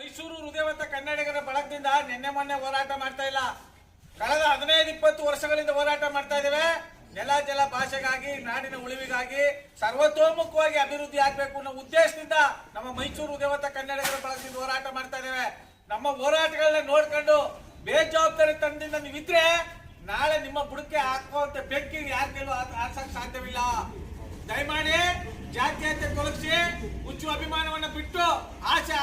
ಮೈಸೂರು ಹೃದಯವಂತ ಕನ್ನಡಿಗರ ಬಳಗದಿಂದ ನಿನ್ನೆ ಮೊನ್ನೆ ಹೋರಾಟ ಮಾಡ್ತಾ ಇಲ್ಲ. ಕಳೆದ ಹದಿನೈದು, ಇಪ್ಪತ್ತು ವರ್ಷಗಳಿಂದ ಹೋರಾಟ ಮಾಡ್ತಾ ಇದ್ದೇವೆ. ನೆಲ, ಜಲ ಭಾಷೆಗಾಗಿ, ನಾಡಿನ ಉಳಿವಿಗಾಗಿ ಸರ್ವತೋಮುಖವಾಗಿ ಅಭಿವೃದ್ಧಿ ಆಗ್ಬೇಕು ಅನ್ನೋ ಉದ್ದೇಶದಿಂದ ನಮ್ಮ ಮೈಸೂರು ಹೃದಯವಂತ ಕನ್ನಡಿಗರ ಬಳಗದಿಂದ ಹೋರಾಟ ಮಾಡ್ತಾ ಇದ್ದೇವೆ. ನಮ್ಮ ಹೋರಾಟಗಳನ್ನ ನೋಡ್ಕೊಂಡು ಬೇಜವಾಬ್ದಾರಿ ತಂಡದಿಂದ ನೀವಿದ್ರೆ ನಾಳೆ ನಿಮ್ಮ ಬುಡಕ್ಕೆ ಹಾಕುವಂತ ಬೆಂಕಿ ಯಾರಿಗೆಲ್ಲೂ ಕೈಲೂ ಹಾಕ್ಸಕ್ ಸಾಧ್ಯವಿಲ್ಲ. ದಯಮಾಡಿ ಜಾತ್ಯತೆ ತೊಲಗಿಸಿ, ಹುಚ್ಚು ಅಭಿಮಾನವನ್ನ ಬಿಟ್ಟು ಆಸೆ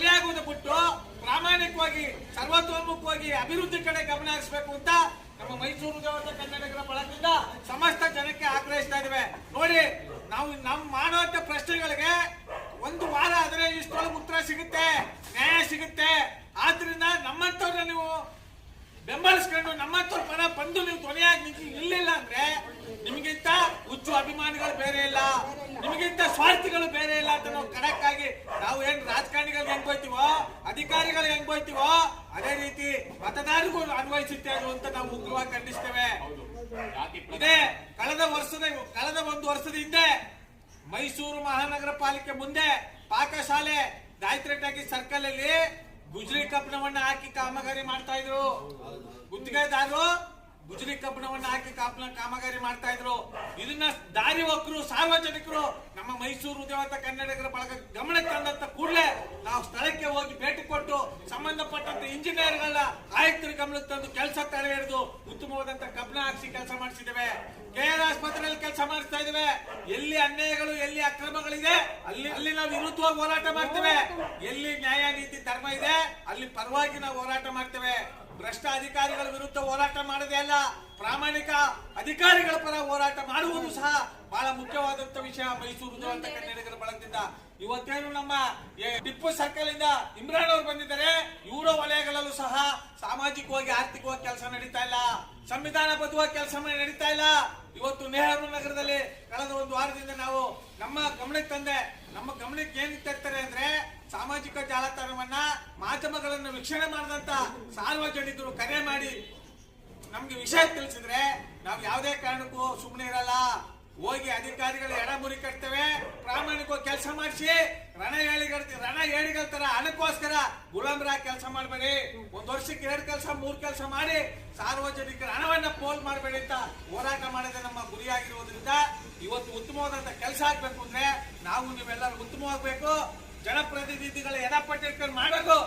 ಬಲಿಯಾಗುವುದು ಬಿಟ್ಟು ಪ್ರಾಮಾಣಿಕವಾಗಿ, ಸರ್ವತೋಮುಖವಾಗಿ ಅಭಿವೃದ್ಧಿ ಕಡೆ ಗಮನ ಹರಿಸಬೇಕು ಅಂತ ನಮ್ಮ ಮೈಸೂರು ಕನ್ನಡಿಗರ ಬಳಗದಿಂದ ಸಮಸ್ತ ಜನಕ್ಕೆ ಆಗ್ರಹಿಸ್ತಾ ಇದ್ದೇವೆ. ನೋಡಿ, ನಾವು ನಮ್ಮ ಮಾಡುವಂತ ಪ್ರಶ್ನೆಗಳಿಗೆ ಒಂದು ವಾರ ಆದರೆ ಇಷ್ಟೊಳಗೆ ಉತ್ತರ ಸಿಗುತ್ತೆ, ನ್ಯಾಯ ಸಿಗುತ್ತೆ. ಆದ್ರಿಂದ ನಮ್ಮಂತವ್ರನ್ನ ನೀವು ಬೆಂಬಲಿಸ್ಕೊಂಡು ನಮ್ಮಂತವ್ರ ಪರ ಬಂದು ನೀವು ಧ್ವನಿಯಾಗಿ ನಿಂತು ಇಲ್ಲಿಲ್ಲ ಅಂದ್ರೆ ನಿಮಗಿಂತ ಹುಚ್ಚು ಅಭಿಮಾನಿಗಳು ಬೇರೆ ಇಲ್ಲ, ನಿಮಗಿಂತ ಸ್ವಾರ್ಥಿಗಳು ಬೇರೆ ಇಲ್ಲ ಅಂತ ನಾವು ಖಡಕ್ ಆಗಿ ನಾವು ಏನ್ ಹೆಂಗ್ ಬೈತೀವೋ ಅಧಿಕಾರಿಗಳು ಹೆಂಗ್ ಬೈತೀವೋ ಅದೇ ರೀತಿ ಮತದಾರರಿಗೂ ಅನ್ವಯಿಸುತ್ತೆ ಅದು ಅಂತ ನಾವು ಉಗ್ರವಾಗಿ ಖಂಡಿಸ್ತೇವೆ. ಇದೇ ಕಳೆದ ವರ್ಷದ, ಕಳೆದ ಒಂದು ವರ್ಷದ ಹಿಂದೆ ಮೈಸೂರು ಮಹಾನಗರ ಪಾಲಿಕೆ ಮುಂದೆ ಪಾಕಶಾಲೆ ಗಾಯತ್ರಿ ಸರ್ಕಲ್ ಅಲ್ಲಿ ಗುಜರಿ ಕಬ್ಬಣವನ್ನ ಹಾಕಿ ಕಾಮಗಾರಿ ಮಾಡ್ತಾ ಇದ್ರು. ಗುತ್ತಿಗೆದಾರರು ಗುಜರಿ ಕಬ್ಬಣವನ್ನ ಹಾಕಿ ಕಾಮಗಾರಿ ಮಾಡ್ತಾ ಇದ್ರು. ಇದನ್ನ ದಾರಿ ಒಕ್ಕರು ಸಾರ್ವಜನಿಕರು ನಮ್ಮ ಮೈಸೂರು ಉದ್ಯಮ ಕನ್ನಡಿಗರ ಬಳಗ ಗಮನಕ್ಕೆ ತಂದಂತ ಕೂಡಲೇ ನಾವು ಸ್ಥಳಕ್ಕೆ ಹೋಗಿ ಭೇಟಿ ಕೊಟ್ಟು ಸಂಬಂಧಪಟ್ಟಂತ ಇಂಜಿನಿಯರ್ಗಳನ್ನ ಆಯುಕ್ತರ ಗಮನಕ್ಕೆ ತಂದು ಕೆಲಸ ತಲೆ ಹಿಡಿದು ಉತ್ತಮವಾದಂತ ಗಮನ ಹಾಕಿಸಿ ಕೆಲಸ ಮಾಡಿಸಿದ್ದೇವೆ. ಕೆಆರ್ ಆಸ್ಪತ್ರೆಯಲ್ಲಿ ಕೆಲಸ ಮಾಡಿಸ್ತಾ ಇದ್ದೇವೆ. ಎಲ್ಲಿ ಅನ್ಯಾಯಗಳು, ಎಲ್ಲಿ ಅಕ್ರಮಗಳಿದೆ, ಅಲ್ಲಿ ಅಲ್ಲಿ ನಾವು ವಿರುದ್ಧವಾಗಿ ಹೋರಾಟ ಮಾಡ್ತೇವೆ. ಎಲ್ಲಿ ನ್ಯಾಯ, ನೀತಿ, ಧರ್ಮ ಇದೆ, ಅಲ್ಲಿ ಪರವಾಗಿ ನಾವು ಹೋರಾಟ ಮಾಡ್ತೇವೆ. ಭ್ರಷ್ಟ ಅಧಿಕಾರಿಗಳ ವಿರುದ್ಧ ಹೋರಾಟ ಮಾಡದೇ ಅಲ್ಲ ಪ್ರಾಮಾಣಿಕ ಅಧಿಕಾರಿಗಳ ಪರ ಹೋರಾಟ ಮಾಡುವುದು ಸಹ ಬಹಳ ಮುಖ್ಯವಾದಂತ ವಿಷಯ ಮೈಸೂರು ಅಂತ ಕನ್ನಡಿಗರ ಬಳಗದಿಂದ. ಇವತ್ತೇನು ನಮ್ಮ ಟಿಪ್ಪು ಸರ್ಕಲ್ ಇಂದ ಇಮ್ರಾನ್ ಅವರು ಬಂದಿದ್ದಾರೆ ಇವರ ವಲಯಗಳಲ್ಲೂ ಸಹ ಸಾಮಾಜಿಕವಾಗಿ ಆರ್ಥಿಕವಾಗಿ ಕೆಲಸ ನಡೀತಾ ಇಲ್ಲ ಸಂವಿಧಾನ ಬದ್ಧವಾಗಿ ಕೆಲಸ ನಡೀತಾ ಇಲ್ಲ. ಇವತ್ತು ನೆಹರು ನಗರದಲ್ಲಿ ಕಳೆದ ಒಂದು ವಾರದಿಂದ ನಾವು ನಮ್ಮ ಗಮನಕ್ಕೆ ತಂದೆ ನಮ್ಮ ಗಮನಕ್ಕೆ ಏನ್ ತರ್ತಾರೆ ಅಂದ್ರೆ ಸಾಮಾಜಿಕ ಜಾಲತಾಣವನ್ನ ಮಾಧ್ಯಮಗಳನ್ನು ವೀಕ್ಷಣೆ ಮಾಡಿದಂತ ಸಾರ್ವಜನಿಕರು ಕರೆ ಮಾಡಿ ನಮ್ಗೆ ವಿಷಯ ತಿಳಿಸಿದ್ರೆ ನಾವು ಯಾವುದೇ ಕಾರಣಕ್ಕೂ ಸುಮ್ಮನೆ ಇರಲ್ಲ. ಹೋಗಿ ಅಧಿಕಾರಿಗಳು ಎಡ ಮುರಿ ಕಟ್ತೇವೆ, ಪ್ರಾಮಾಣಿಕವಾಗಿ ಕೆಲಸ ಮಾಡಿಸಿ, ರಣ ಹೇಳಿಗಳ ರಣ ಹೇಳಿಗಳ ತರ ಹಣಕ್ಕೋಸ್ಕರ ಗುಲಾಮರ ಕೆಲಸ ಮಾಡಬೇಡಿ. ಒಂದ್ ವರ್ಷಕ್ಕೆ ಎರಡು ಕೆಲಸ, ಮೂರ್ ಕೆಲಸ ಮಾಡಿ ಸಾರ್ವಜನಿಕರ ಹಣವನ್ನ ಪೋಲ್ ಮಾಡಬೇಡಿ ಅಂತ ಹೋರಾಟ ಮಾಡೋದೇ ನಮ್ಮ ಗುರಿಯಾಗಿರುವುದರಿಂದ ಇವತ್ತು ಉತ್ತಮವಾದಂತ ಕೆಲಸ ಆಗ್ಬೇಕು ಅಂದ್ರೆ ನಾವು ನೀವೆಲ್ಲರೂ ಉತ್ತಮವಾಗಬೇಕು. ಜನಪ್ರತಿನಿಧಿಗಳ ಎಡಪಟ್ಟಿ ಇಟ್ಕೊಂಡು ಮಾಡೋದು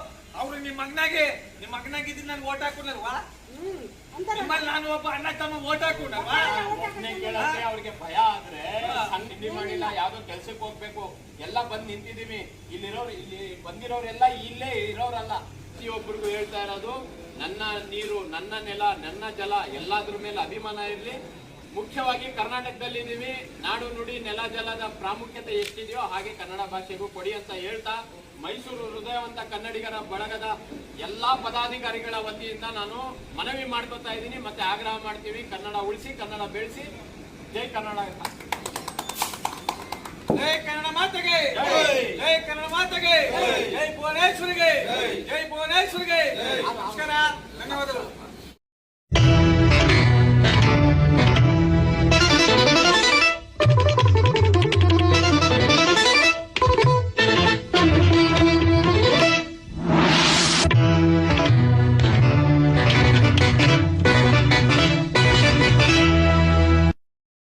ಅವ್ರು ನಿಮ್ಮ ಮಗನಾಗಿ ನಿಮ್ಮ ಮಗನಾಗಿ ನಾನು ಓಟ್ ಹಾಕೊಂಡಲ್ವಾ ನಿಮ್ಮಲ್ಲಿ ನಾನು ಒಬ್ಬ ಅಣ್ಣ ತಮ್ಮ ಓಟ್ ಹಾಕೊಂಡಲ್ವಾ ಅವ್ರಿಗೆ ಭಯ ಆದ್ರೆ ಸಣ್ಣ ಮಾಡಿಲ್ಲ ಯಾವ್ದೋ ಕೆಲ್ಸಕ್ಕೆ ಹೋಗ್ಬೇಕು. ಎಲ್ಲ ಬಂದ್ ನಿಂತಿದೀವಿ ಇಲ್ಲಿರೋರು ಇಲ್ಲಿ ಬಂದಿರೋರೆಲ್ಲ ಇಲ್ಲೇ ಇರೋರಲ್ಲ. ಪ್ರತಿಯೊಬ್ಬರಿಗೂ ಹೇಳ್ತಾ ಇರೋದು ನನ್ನ ನೀರು ನನ್ನ ನೆಲ ನನ್ನ ಜಲ ಎಲ್ಲಾದ್ರ ಮೇಲೆ ಅಭಿಮಾನ ಇರ್ಲಿ. ಮುಖ್ಯವಾಗಿ ಕರ್ನಾಟಕದಲ್ಲಿ ಇದೀವಿ ನಾಡು ನುಡಿ ನೆಲ ಜಲದ ಪ್ರಾಮುಖ್ಯತೆ ಎಷ್ಟಿದೆಯೋ ಹಾಗೆ ಕನ್ನಡ ಭಾಷೆಗೂ ಕೊಡಿ ಅಂತ ಹೇಳ್ತಾ ಮೈಸೂರು ಹೃದಯವಂತ ಕನ್ನಡಿಗರ ಬಳಗದ ಎಲ್ಲಾ ಪದಾಧಿಕಾರಿಗಳ ವತಿಯಿಂದ ನಾನು ಮನವಿ ಮಾಡ್ಕೊತಾ ಇದ್ದೀನಿ. ಮತ್ತೆ ಆಗ್ರಹ ಮಾಡ್ತೀವಿ. ಕನ್ನಡ ಉಳಿಸಿ ಕನ್ನಡ ಬೆಳೆಸಿ. ಜೈ ಕನ್ನಡ. ಜೈ ಕನ್ನಡ ಮಾತೆಗೆ. ಜೈ. ಕನ್ನಡ ಮಾತೆಗೆ. ಜೈ. ಭುವನೇಶ್ವರಿಗೆ. ಜೈ. ಭುವನೇಶ್ವರಿಗೆ.